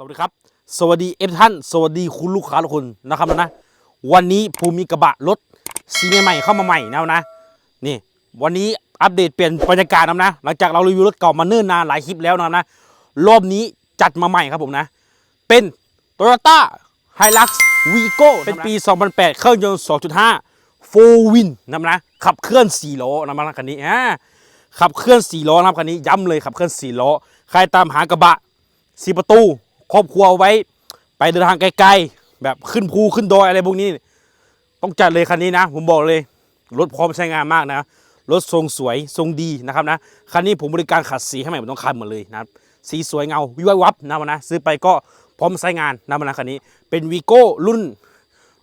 สวัสดีครับ สวัสดีเอฟท่าน สวัสดีคุณลูกค้าทุกคนนะครับนะ วันนี้ผมมีกระบะรถซีใหม่เข้ามาใหม่นะนะ นี่ วันนี้อัปเดตเปลี่ยนบรรยากาศนะนะ หลังจากเรารีวิวรถเก่ามาเนิ่นนานหลายคลิปแล้วนะนะ รอบนี้จัดมาใหม่ครับผมนะ เป็น Toyota Hilux Vigo เป็นปี 2008 เครื่องยนต์ 2.5 4 Win นะนะ ขับเคลื่อน 4 ล้อนะนะคันนี้อ่าขับเคลื่อน 4 ล้อนะครับคันนี้ ย้ำเลยขับเคลื่อน 4 ล้อ ใครตามหากระบะสีประตู ครอบครัวเอาไว้ ไปเดินทางไกลๆ แบบขึ้นภูขึ้นดอยอะไรพวกนี้ ต้องจัดเลยคันนี้นะ ผมบอกเลยรถพร้อมใช้งานมากนะรถทรงสวยทรงดีนะครับนะคันนี้ผมบริการขัดสีให้ใหม่หมต้องคันหมดเลยนะครับสีสวยเงาวิววับนะมันนะซื้อไปก็พร้อมใช้งานนะมันนะคันนี้ เป็นวีโก้รุ่น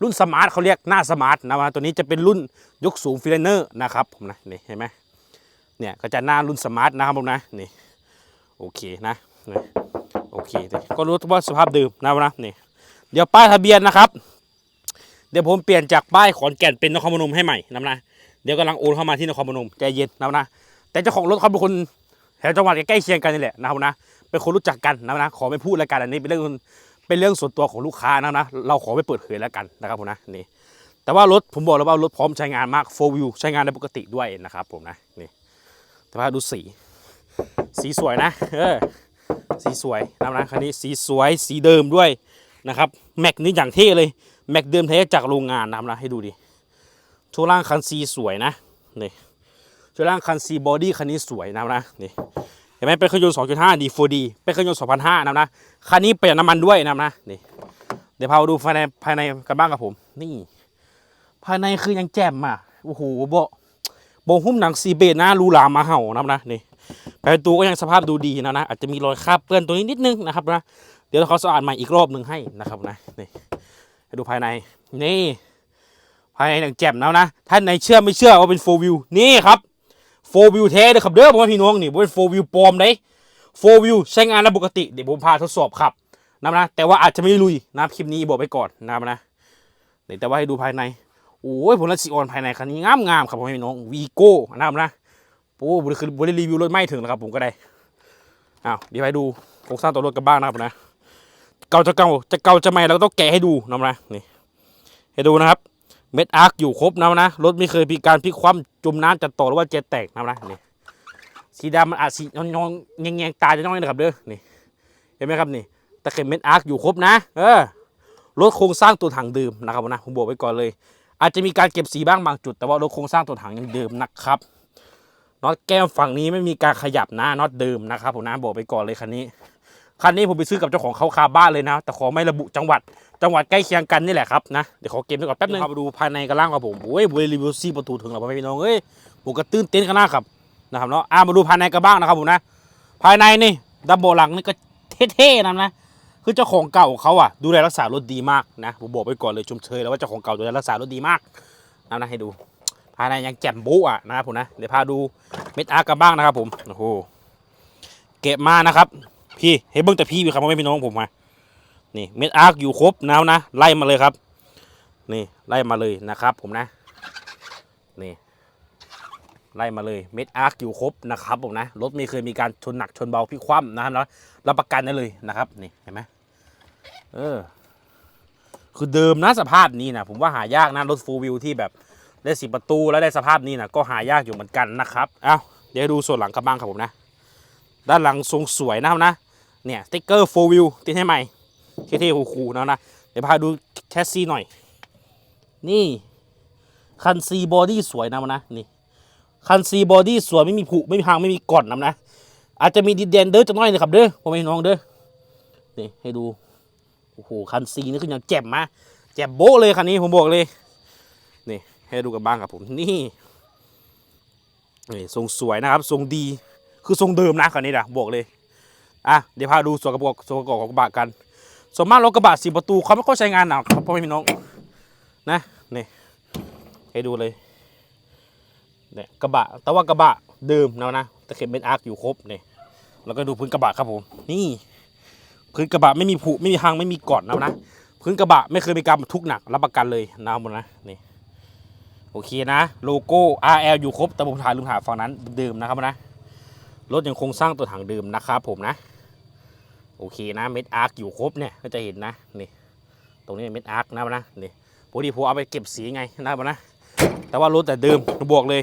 รุ่นสมาร์ทเขาเรียกหน้าสมาร์ทนะมันนะตัวนี้จะเป็นรุ่นยกสูงฟิลเนอร์นะครับผมนะนี่เห็นไหมเนี่ยก็จะหน้ารุ่นสมาร์ทนะครับผมนะนี่โอเคนะ โอเคก็รู้ว่าสภาพเดิมนะนะนี่เดี๋ยวป้ายทะเบียนนะครับ เดี๋ยวผมเปลี่ยนจากป้ายขอนแก่นเป็นนครพนมให้ใหม่นะนะเดี๋ยวกำลังโอนเข้ามาที่นครพนมใจเย็นนะนะแต่เจ้าของรถเขาเป็นคนแถวจังหวัดใกล้เคียงกันนี่แหละนะครับนะเป็นคนรู้จักกันนะนะขอไม่พูดแล้วกันอันนี้เป็นเรื่องเป็นเรื่องส่วนตัวของลูกค้านะนะเราขอไม่เปิดเผยแล้วกันนะครับผมนะนี่แต่ว่ารถผมบอกแล้วว่ารถพร้อมใช้งานมากโฟวิวใช้งานได้ปกติด้วยนะครับผมนะนี่แต่ว่าดูสี สีสวยนะเออ สีสวยนะนะคันนี้สีสวยสีเดิมด้วยนะครับแม็กนี่อย่างเท่เลยแม็กเดิมแท้จากโรงงานนะครับนะให้ดูดิช่วงล่างคันซีสวยนะนี่ช่วงล่างคันซีบอดี้คันนี้สวยนะครับนะนี่เห็นไหมเป็นเครื่องยนต์ 2.5 D4D เป็นเครื่องยนต์2005นะครับนะคันนี้ประหยัดน้ำมันด้วยนะครับนะนี่เดี๋ยวพาดูภายในภายในกันบ้างกับผม นี่ ภายในคือยังแจ่มอะโอ้โหโบโบหุ้มหนังซีเบตนะรูหลามาเห่านะครับนะนี่ ภายในตัวก็ยังสภาพดูดีนะนะอาจจะมีรอยคราบเปื้อนตัวนี้นิดนึงนะครับนะเดี๋ยวเขาสะอาดใหม่อีกรอบหนึ่งให้นะครับนะนี่ให้ดูภายในนี่ภายในอย่างแจ่มแล้วนะท่านไหนเชื่อไม่เชื่อว่าเป็นโฟวิวนี่ครับโฟวิวแท้เลยครับเด้อผมว่าพี่น้องนี่เป็นโฟวิวปลอมเลยโฟวิวใช้งานได้ปกติเดี๋ยวผมพาทดสอบขับนะนะแต่ว่าอาจจะไม่ลุยนะคลิปนี้บอกไปก่อนนะนะนี่แต่ว่าให้ดูภายในโอ้ยผมรัสีออนภายในคันนี้งามงามๆครับผมพี่น้องวีโก้นะครับนะ โอ้บริคือบริรีวิวรถไม่ถึงนะครับผมก็ได้อ้าวเดี๋ยวไปดูโครงสร้างตัวรถกันบ้างนะครับนะเก่าจะเก่าจะเก่าจะใหม่เราก็ต้องแกะให้ดูนะนะนี่ให้ดูนะครับ เม็ดอาร์คอยู่ครบนะนะรถไม่เคยมีการพลิกคว่ำจุ่มน้ำจัดต่อหรือว่าเจ็ดแตกนะนะนี่สีดำมันอาจสียองๆแงงตาจะน้อยนะครับเด้อนี่เห็นไหมครับนี่ตะเข็บเม็ดอาร์คอยู่ครบนะ เออรถโครงสร้างตัวถังเดิมนะครับผมนะผมบอกไว้ก่อนเลย อาจจะมีการเก็บสีบ้างบางจุดแต่ว่ารถโครงสร้างตัวถังยังเดิมนะครับ น็อตแก้มฝั่งนี้ไม่มีการขยับนะน็อตเดิมนะครับผมนะบอกไปก่อนเลยคันนี้คันนี้ผมไปซื้อกับเจ้าของเขาคาบ้านเลยนะ แต่ขอไม่ระบุจังหวัด จังหวัดใกล้เคียงกันนี่แหละครับนะ เดี๋ยวขอเก็บไว้ก่อนแป๊บนึงครับมาดูภายในกันล่างครับผมโอ้ยบริรีวิวซีประตูถึงแล้วพี่น้องเอ้ยผมก็ตื่นเต้นกันนะครับนะครับเนาะอ่ามาดูภายในกันบ้างนะครับผมนะ ภายในนี่ดับเบิลหลังนี่ก็เท่ๆนะนะคือเจ้าของเก่าของเขาอะดูแลรักษารถดีมากนะผมบอกไปก่อนเลยชมเชยแล้วว่าเจ้าของเก่าดูแลรักษารถดีมากนะนะให้ดู ภายในยังแจ่มบ๊อะนะครับผมนะเดี๋ยวพาดูเม็ดอาร์กันบ้างนะครับ ผมโอ้โหเก็บมานะครับ พี่เฮ้ยเบิ้งแต่พี่อยู่ครับไม่พี่น้องผมมานี่เม็ดอาร์กอยู่ครบแล้วนะไล่มาเลยครับ นี่ไล่มาเลยนะครับ ผมนะนี่ไล่มาเลยเม็ดอาร์กอยู่ครบนะครับผมนะรถไม่เคยมีการชนหนักชนเบาพี่คว่ำนะครับแล้วรับประกันได้เลยนะครับนี่เห็นไหมเออ คือเดิมนะสภาพนี้นะผมว่าหายากนะรถฟูลวิวที่แบบ ได้สิประตูแล้วได้สภาพนี้นะก็หายากอยู่เหมือนกันนะครับเอ้าเดี๋ยวดูส่วนหลังกันบ้างครับผมนะ ด้านหลังทรงสวยนะครับนะเนี่ยสติ๊กเกอร์โฟวิวติดให้ใหม่เท่ๆคูลๆนะนะเดี๋ยวพาดูแชสซีหน่อย นี่คันซีบอดี้สวยนะมันนะนี่คันซีบอดี้สวยไม่มีผุไม่มีหางไม่มีก่อนนะนะ อาจจะมีดินแดนเด้อจะน้อยนะครับเด้อผมไม่น้องเด้อนี่ให้ดูโอ้โหคันซีนี่คืออย่างแจ่มมาแจ่มโบ๊ะเลยคันนี้ผมบอกเลยนี่ ให้ดูกันบ้างครับผมนี่นี่ทรงสวยนะครับ ทรงดีคือทรงเดิมนะคันนี้นะบอกเลยอะเดี๋ยวพาดูส่วนประกอบส่วนประกอบของกระบะกันส่วนมากรถกระบะสี่ประตูเขาไม่ค่อยใช้งานหนักครับพ่อแม่พี่น้องนะนี่ให้ดูเลยเนี่ยกระบะ แต่ว่ากระบะเดิมนะนะตะเข็บเป็นอาร์คอยู่ครบเนี่แล้วก็ดูพื้นกระบะครับผมนี่พื้นกระบะไม่มีผุไม่มีหางไม่มีก่อนนะนะพื้นกระบะไม่เคยมีการบรรทุกหนักรับประกันเลยนะครับผมนะนี่ โอเคนะ โลโก้ RL อยู่ครบแต่ผมถ่ายลืมถ่ายฝั่งนั้นเดิมนะครับนะ รถยังคงสร้างตัวถังเดิมนะครับผมนะ โอเคนะเม็ดอาร์คอยู่ครบเนี่ยก็จะเห็นนะนี่ตรงนี้เม็ดอาร์คนะนะนี่ปกติผมเอาไปเก็บสีไงนะครับนะ แต่ว่ารถแต่เดิมบวกเลย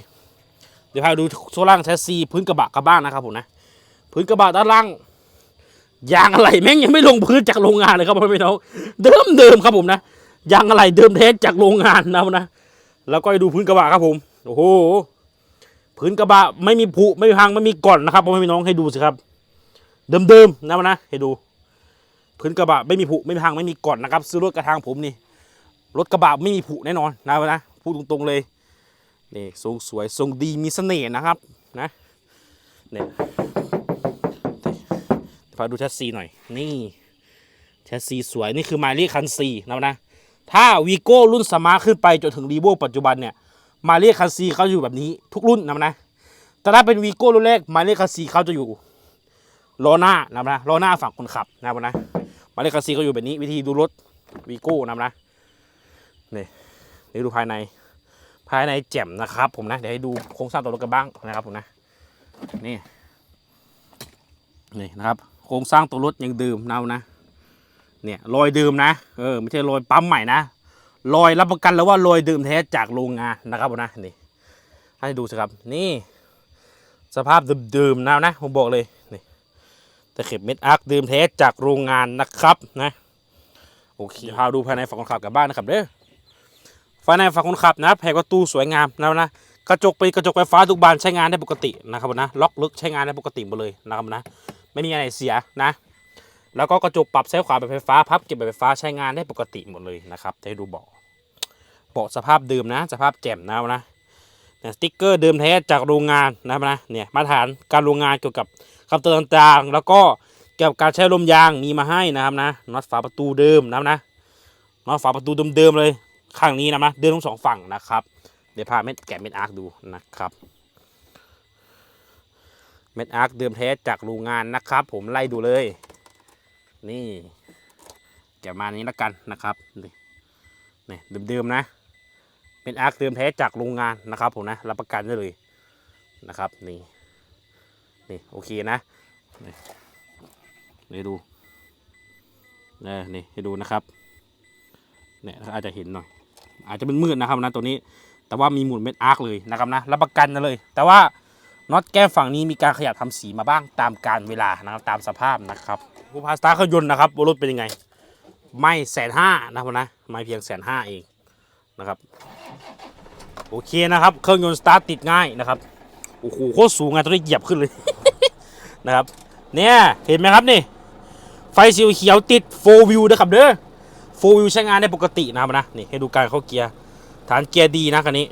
เดี๋ยวพาดูโซล่างแชสซีพื้นกระบะกันบ้างนะครับผมนะพื้นกระบะด้านล่างยางอะไรแม่งยังไม่ลงพื้นจากโรงงานเลยครับพ่อพี่น้องเดิมเดิมครับผมนะยางอะไรเดิมแท้จากโรงงานนะครับนะ แล้วก็ให้ดูพื้นกระบะครับผมโอ้โหพื้นกระบะไม่มีผุไม่มีพังไม่มีก่อนนะครับพ่อพี่น้องให้ดูสิครับ เดิมๆนะนะให้ดู พื้นกระบะไม่มีผุไม่มีพังไม่มีก่อนนะครับ ซื้อรถกระทางผมนี่รถกระบะไม่มีผุแน่นอนนะนะพูดตรงๆเลยนี่ทรงสวยทรงดีมีเสน่ห์นะครับนะเนี่ยพาดูแชสซีหน่อยนี่แชสซีสวยนี่คือหมายเลขคันซีนะนะ ถ้าวีโก้รุ่นสมาร์ทขึ้นไปจนถึงรีโวปัจจุบันเนี่ยมายเลขคันซีเขาอยู่แบบนี้ทุกรุ่นนะนะแต่ถ้าเป็นวีโก้รุ่นแรกมายเลขคันซีเขาจะอยู่ล้อหน้านะนะล้อหน้าฝั่งคนขับนะนะมายเลขคันซีเขาอยู่แบบนี้ วิธีดูรถวีโก้นะนะนี่นี่ดูภายใน ภายในแจ่มนะครับ ผมนะเดี๋ยวให้ดูโครงสร้างตัวรถกันบ้างนะครับผมนะนี่นี่นะครับ โครงสร้างตัวรถยังเดิมนะนะ เนี่ยรอยเดิมนะเออไม่ใช่รอยปั๊มใหม่นะรอยรับประกันแล้วว่ารอยเดิมแท้จากโรงงานนะครับผมนะนี่ให้ดูสิครับนี่ สภาพเดิมๆนะนะผมบอกเลยนี่ตะเข็บเม็ดอาร์คเดิมแท้จากโรงงานนะครับนะโอเคพาดูภายในฝั่งคนขับกันบ้างนะครับเด้อภายในฝั่งคนขับนะแผงประตูสวยงามนะนะกระจกเป็นกระจกไฟฟ้าทุกบานใช้งานได้ปกตินะครับนะล็อกลึกใช้งานได้ปกติหมดเลยนะครับนะไม่มีอะไรเสียนะ แล้วก็กระจกปรับซ้ายขวาแบบไฟฟ้าพับเก็บแบบไฟฟ้าใช้งานได้ปกติหมดเลยนะครับจะให้ดูเบาะเบาะสภาพเดิมนะ สภาพแจ่มนะนะเนี่ยสติ๊กเกอร์เดิมแท้จากโรงงานนะครับนะเนี่ยมาตรฐานการโรงงานเกี่ยวกับคำเตือนต่างๆ แล้วก็เกี่ยวกับการใช้ลมยางมีมาให้นะครับนะน็อตฝาประตูเดิมนะครับนะน็อตฝาประตูเดิมๆเลยข้างนี้นะนะเดินทั้งสองฝั่งนะครับเดี๋ยวพาเม็ดแกะเม็ดอาร์คดูนะครับเม็ดอาร์คเดิมแท้จากโรงงานนะครับ ผมไล่ดูเลย นี่แกะมานี้แล้วกันนะครับนี่นี่เดิมๆนะเม็ดอาร์คเดิมแท้จากโรงงานนะครับผมนะรับประกันได้เลยนะครับนี่นี่โอเคนะนี่ดูนี่นี่ให้ดูนะครับเนี่ยอาจจะเห็นหน่อย อาจจะเป็นมืดนะครับนะตัวนี้แต่ว่ามีหมุนเม็ดอาร์คเลยนะครับนะรับประกันนะเลย แต่ว่าน็อตแก้มฝั่งนี้มีการขยับทำสีมาบ้างตามการเวลานะครับตามสภาพนะครับ ผู้พาสตาร์เครื่องยนต์นะครับว่ารถเป็นยังไง ไม่แสนห้านะครับนะไม่เพียงแสนห้าเองนะครับโอเคนะครับเครื่องยนต์สตาร์ทติดง่ายนะครับโอ้โหโคตรสูงไงตัวนี้เหยียบขึ้นเลยนะครับเนี่ยเห็นไหมครับนี่ไฟสีเขียวติดโฟวิวนะครับเด้อโฟวิวใช้งานได้ปกตินะครับนะนี่ให้ดูการเข้าเกียร์ฐานเกียร์ดีนะคันนี้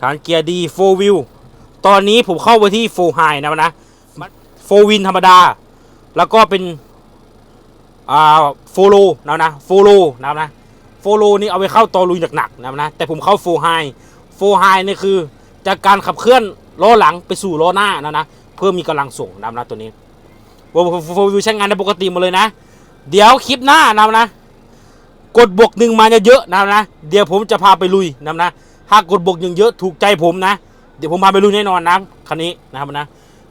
ฐานเกียร์ดีโฟวิวตอนนี้ผมเข้าไปที่โฟไฮนะครับนะโฟวินธรรมดา แล้วก็เป็นอ่าโฟโลนะนะโฟโลนะครับนะโฟโลนี่เอาไปเข้าตอลุยหนักๆนะครับนะแต่ผมเข้าโฟไฮโฟไฮนี่คือจากการขับเคลื่อนล้อหลังไปสู่ล้อหน้านะนะเพื่อมีกำลังส่งนะครับนะตัวนี้โฟวิวใช้งานได้ปกติหมดเลยนะ เดี๋ยวคลิปหน้านะครับนะกดบวกหนึ่งมาเยอะๆนะครับนะเดี๋ยวผมจะพาไปลุยนะครับนะถ้ากดบวกหนึ่งเยอะถูกใจผมนะ เดี๋ยวผมพาไปลุยแน่นอนนะคันนี้นะครับนะ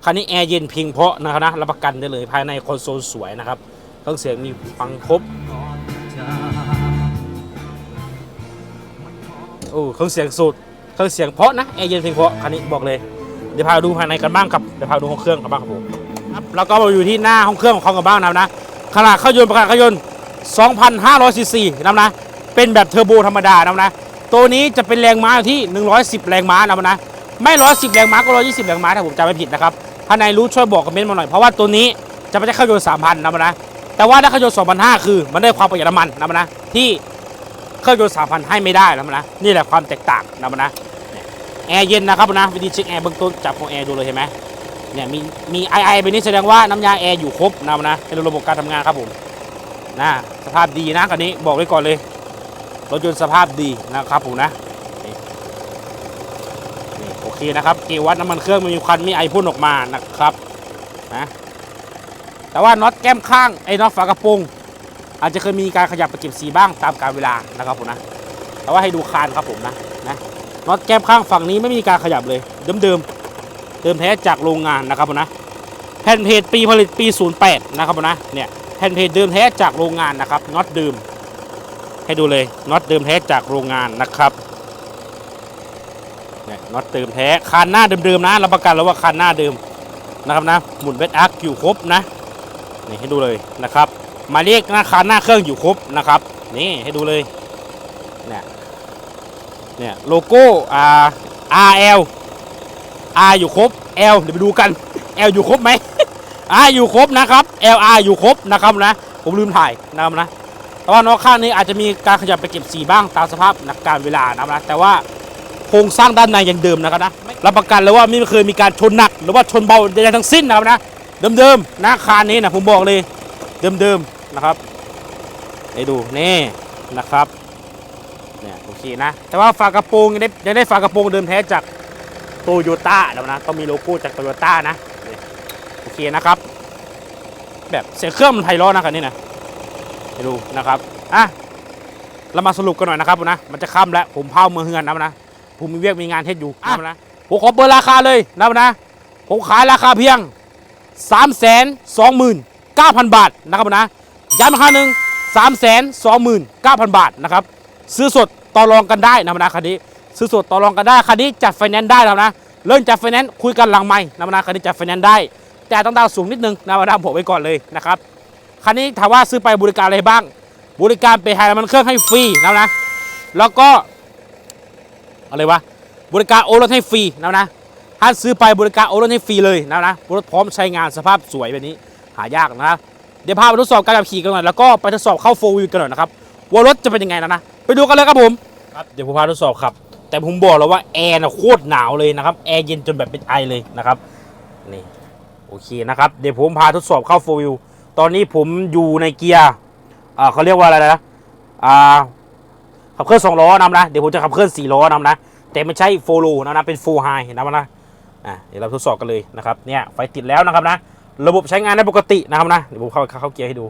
คันนี้แอร์เย็นพียงเพาะนะครับนะรับประกันได้เลยภายในคอนโซลสวยนะครับเครื่องเสียงมีฟังครบโอ้เครื่องเสียงสุดเครื่องเสียงเพาะนะแอร์เย็นพียงเพาะคันนี้บอกเลยเดี๋ยวพาดูภายในกันบ้างครับเดี๋ยวพาดูห้องเครื่องกันบ้างครับผมครับแล้วก็มาอยู่ที่หน้าห้องเครื่องของเขากันบ้างนะครับนะขนาดเครื่องยนต์ประกาศเครื่องยนต์2,500ซีซีนะครับนะเป็นแบบเทอร์โบธรรมดานะครับนะตัวนี้จะเป็นแรงม้าที่ 110 แรงม้านะนะไม่ 110 แรงม้าก็ 120 แรงม้าถ้าผมจำไม่ผิดนะครับ ถ้าในรู้ช่วยบอกคอมเมนต์มาหน่อย เพราะว่าตัวนี้จะไม่ใช่เครื่องยนต์3,000นะครับนะ แต่ว่าถ้าเครื่องยนต์2,500คือ มันได้ความประหยัดน้ำมันนะครับนะ ที่เครื่องยนต์3,000ให้ไม่ได้นะครับนะ นี่แหละความแตกต่างนะครับนะ แอร์เย็นนะครับนะ วิธีเช็คแอร์เบื้องต้นจับของแอร์ดูเลยเห็นไหมเนี่ยมีมีไอไอแบบนี้แสดงว่าน้ำยาแอร์อยู่ครบนะครับนะเป็นระบบการทำงานครับผมนะสภาพดีนะคันนี้บอกไว้ก่อนเลยรถยนต์สภาพดีนะครับผมนะ นี่นี่โอเคนะครับเกวัดน้ำมันเครื่องไม่มีควันมีไอพ่นออกมานะครับนะแต่ว่าน็อตแก้มข้างไอ้น็อตฝากระโปรงอาจจะเคยมีการขยับไปเก็บสีบ้างตามกาลเวลานะครับผมนะแต่ว่าให้ดูคานครับผมนะนะน็อตแก้มข้างฝั่งนี้ไม่มีการขยับเลย เดิมเดิมๆเดิมแท้จากโรงงานนะครับผมนะแผ่นเพจปีผลิตปี 08 นะครับผมนะเนี่ยแผ่นเพจเดิมแท้จากโรงงานนะครับน็อตเดิมให้ดูเลยน็อตเดิมแท้จากโรงงานนะครับ น็อตเดิมแท้คานหน้าเดิมๆนะรับประกันแล้วว่าคานหน้าเดิมนะครับนะหมุนเวทอาร์คอยู่ครบนะนี่ให้ดูเลยนะครับมายเลขหน้าคานหน้าเครื่องอยู่ครบนะครับนี่ให้ดูเลยเนี่ยเนี่ยโลโก้อ่า RL R อยู่ครบ L เดี๋ยวไปดูกัน L อยู่ครบไหม R อยู่ครบนะครับ LR อยู่ครบนะครับนะผมลืมถ่ายนะครับนะแต่ว่านอกข้างนี้อาจจะมีการขยับไปเก็บสีบ้างตามสภาพนักการเวลานะครับนะแต่ว่า ครงสร้างด้านในอยังเดิมนะครับนะรับประกันเลยว่าไม่เคยมีการชนหนัก หรือว่าชนเบาใดๆทั้งสิ้นนะครับนะเดิมๆนะคานนี้นะผมบอกเลยเดิมๆนะครับให้ดูนี่นะครับเนี่ยโอเคนะ แต่ว่าฝากระโปรงยังได้ยังได้ฝากระโปรงเดิมแท้จากโตโยต้าแล้วนะต้องมีโลโก้จากโตโยต้านะโอเคนะครับ แบบเสียงเครื่องมันไพเราะนะคันนี้นะไปดูนะครับอะเรามาสรุปกันหน่อยนะครับนะมันจะค่ำแล้วผมเผาเมืองเฮือนนะนะ ผมมีเวียกมีงานเฮ็ดอยู่นะนะผมขอเปิดราคาเลยนะนะ ผมขายราคาเพียง 3 2 9 0 0 0 บาทนะครับนะย้ำอีกครั้งหนึ่ง3 2 9 0 0 0 บาทนะครับ ซื้อสดต่อรองกันได้นะนะคันนี้ ซื้อสดต่อรองกันได้คันนี้จัดไฟแนนซ์ได้แล้วนะเริ่มจัดไฟแนนซ์คุยกันหลังไม่นะนะคันนี้จัดไฟแนนซ์ได้ แต่ต้องดาวน์สูงนิดนึงนะนะผมไว้ก่อนเลยนะครับคันนี้ถามว่าซื้อไปบริการอะไรบ้าง บริการไปไฮน้ำมันเครื่องให้ฟรีนะนะแล้วก็ อะไรวะบริการโอรถให้ฟรีนะนะถ้าซื้อไปบริการโอรถให้ฟรีเลยนะนะรถพร้อมใช้งานสภาพสวยแบบนี้หายากนะเดี๋ยวพาไปทดสอบการขับขี่กันหน่อยแล้วก็ไปทดสอบเข้าโฟวิวกันหน่อยนะครับว่ารถจะเป็นยังไงนะนะไปดูกันเลยครับผมครับเดี๋ยวผมพาทดสอบครับแต่ผมบอกแล้วว่าแอร์น่ะโคตรหนาวเลยนะครับแอร์เย็นจนแบบเป็นไอเลยนะครับนี่โอเคนะครับเดี๋ยวผมพาทดสอบเข้าโฟวิวตอนนี้ผมอยู่ในเกียร์อ่าเขาเรียกว่าอะไรนะอ่า ขับเคลื่อนสองล้อนำนะ เดี๋ยวผมจะขับเคลื่อนสี่ล้อนำนะ แต่ไม่ใช่โฟลูนะนะเป็นโฟไฮนะนะอ่าเดี๋ยวเราทดสอบกันเลยนะครับเนี่ยไฟติดแล้วนะครับนะระบบใช้งานได้ปกตินะครับนะเดี๋ยวผมเข้าเข้าเกียร์ให้ดู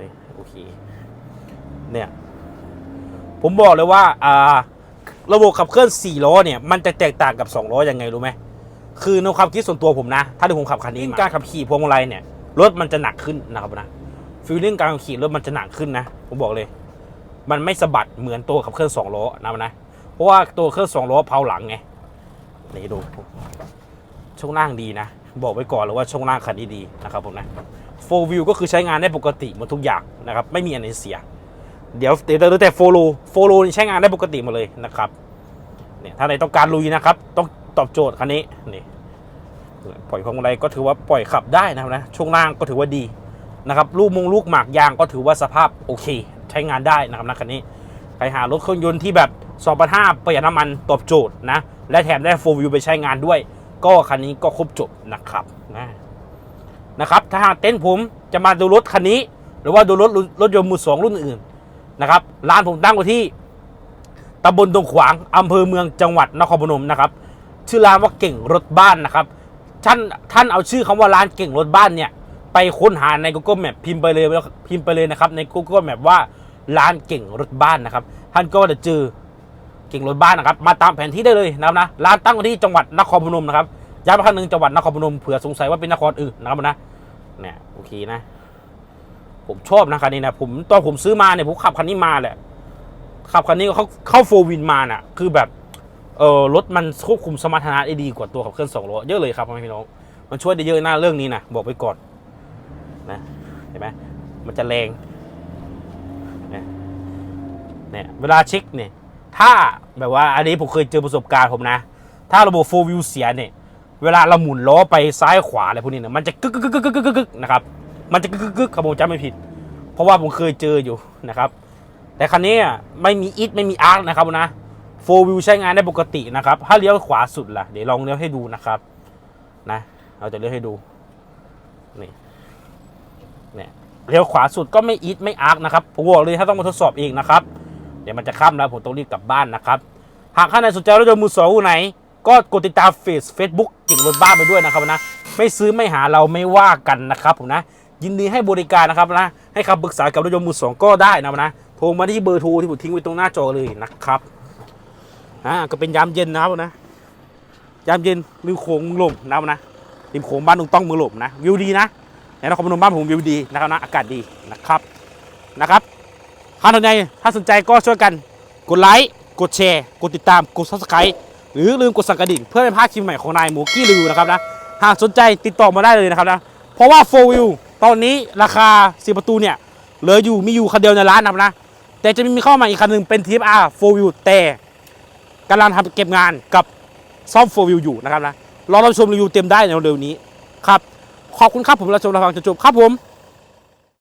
นี่โอเคเนี่ยผมบอกเลยว่าอ่าระบบขับเคลื่อน4ล้อเนี่ยมันจะแตกต่างกับ2ล้อยังไงรู้ไหมคือในความคิดส่วนตัวผมนะ ถ้าที่ผมขับคันนี้การขับขี่พวงมาลัยเนี่ยรถมันจะหนักขึ้นนะครับนะฟีลลิ่งการขับขี่รถมันจะหนักขึ้นนะผมบอกเลย มันไม่สะบัดเหมือนตัวขับเคลื่อน2ล้อนะนะ เพราะว่าตัวเครื่อง2ล้อเพาหลังไง นี่ดู ช่วงล่างดีนะ บอกไว้ก่อนเลยว่าช่วงล่างคันนี้ดีนะครับผมนะโฟล์วิวก็คือใช้งานได้ปกติหมดทุกอย่างนะครับ ไม่มีอะไรเสีย เดี๋ยวเดี๋ยวแต่โฟโลโฟลนี่ใช้งานได้ปกติหมดเลยนะครับเนี่ยถ้าใครต้องการลุยนะครับ ต้องตอบโจทย์คันนี้นี่ปล่อยพวงมาลัยก็ถือว่าปล่อยขับได้นะครับนะช่วงล่างก็ถือว่าดีนะครับลูกมงลูกหมากยางก็ถือว่าสภาพโอเค ใช้งานได้นะครับนะคันนี้ใครหารถเครื่องยนต์ที่แบบ2.5ประหยัดน้ำมันตอบโจทย์นะ และแถมได้โฟวิวไปใช้งานด้วย ก็คันนี้ก็ครบจบนะครับนะนะครับ ถ้าหากเต้นผมจะมาดูรถคันนี้ หรือว่าดูรถรถยนต์มือสองรุ่นอื่นนะครับร้านผมตั้งไว้ที่ตำบลดงขวางอำเภอเมืองจังหวัดนครพนมนะครับ ชื่อร้านว่าเก่งรถบ้านนะครับ ท่านท่านเอาชื่อคำว่าร้านเก่งรถบ้านเนี่ย ไปค้นหาใน Google Map พิมพ์ไปเลยพิมพ์ไปเลยนะครับใน Google Map ว่าร้านเก่งรถบ้านนะครับ ท่านก็จะเจอเก่งรถบ้านนะครับ มาตามแผนที่ได้เลยนะครับนะร้านตั้งที่จังหวัดนครพนมนะครับย้ำอีกครั้งหนึ่งจังหวัดนครพนมเผื่อสงสัยว่าเป็นนครอื่นนะครับนะเนี่ยโอเคนะ ผมชอบนะคันนี้นะผมตอนผมซื้อมาเนี่ยผมขับคันนี้มาแหละขับคันนี้เขาเข้าโฟวินมาน่ะ คือแบบเออรถมันควบคุมสมรรถนะได้ดีกว่าตัวขับเคลื่อนสองล้อเยอะเลยครับพี่น้องมันช่วยได้เยอะหน้าเรื่องนี้นะบอกไปก่อน นะเห็นไหมมันจะแรงเนี่ยเนี่ยเวลาเช็คเนี่ยถ้าแบบว่าอันนี้ผมเคยเจอประสบการณ์ผมนะ ถ้าระบบโฟวิวเสียเนี่ยเวลาเราหมุนล้อไปซ้ายขวาอะไรพวกนี้เนี่ยมันจะกึกกึกกึกกึกกึกกึกนะครับมันจะกึกกึกกึกครับผมจำไม่ผิด เพราะว่าผมเคยเจออยู่นะครับ แต่คันนี้ไม่มีอิทไม่มีอาร์คนะครับนะโฟวิวใช้งานได้ปกตินะครับ ถ้าเลี้ยวขวาสุดล่ะ เดี๋ยวลองเลี้ยวให้ดูนะครับ นะ เราจะเลี้ยวให้ดู นี่ เนี่ยเลี้ยวขวาสุดก็ไม่อิทไม่อาร์คนะครับผมบอกเลยถ้าต้องมาทดสอบเองนะครับ เดี๋ยวมันจะค่ำแล้วผมต้องรีบกลับบ้านนะครับ หากท่านใดสนใจรถยนต์มือสองไหน ก็กดติดตามเฟซเฟซบุ๊กเก่งรถบ้านไปด้วยนะครับนะ ไม่ซื้อไม่หาเราไม่ว่ากันนะครับผมนะ ยินดีให้บริการนะครับนะ ให้คำปรึกษากับรถยนต์มือสองก็ได้นะนะ โทรมาที่เบอร์โทรที่ผมทิ้งไว้ตรงหน้าจอเลยนะครับ อ่า ก็เป็นยามเย็นนะครับนะ ยามเย็นลืมโค้งลงนะครับนะริมโขงบ้านลุงต้องมือหลบนะ วิวดีนะ ในนครพนมบ้านผมวิวดีนะครับนะอากาศดีนะครับนะครับท่านใดถ้าสนใจก็ช่วยกันกดไลค์กดแชร์ กดติดตามกด subscribe หรือลืมกดสั่นกระดิ่งเพื่อไม่พลาดคลิปใหม่ของนายหมูกี้รีวิวนะครับนะหากสนใจติดต่อมาได้เลยนะครับนะเพราะว่า4 View ตอนนี้ราคา4ประตูเนี่ยเหลืออยู่มีอยู่คันเดียวในร้านนะครับนะแต่จะมีเข้ามาอีกคันหนึ่งเป็น TFR 4 View แต่กำลังทำเก็บงานกับซ่อม 4 View อยู่นะครับนะรอเราชมรีวิวเต็มได้ในเร็วนี้ครับ ขอบคุณครับผมเราชมเราฟังจนจบครับผม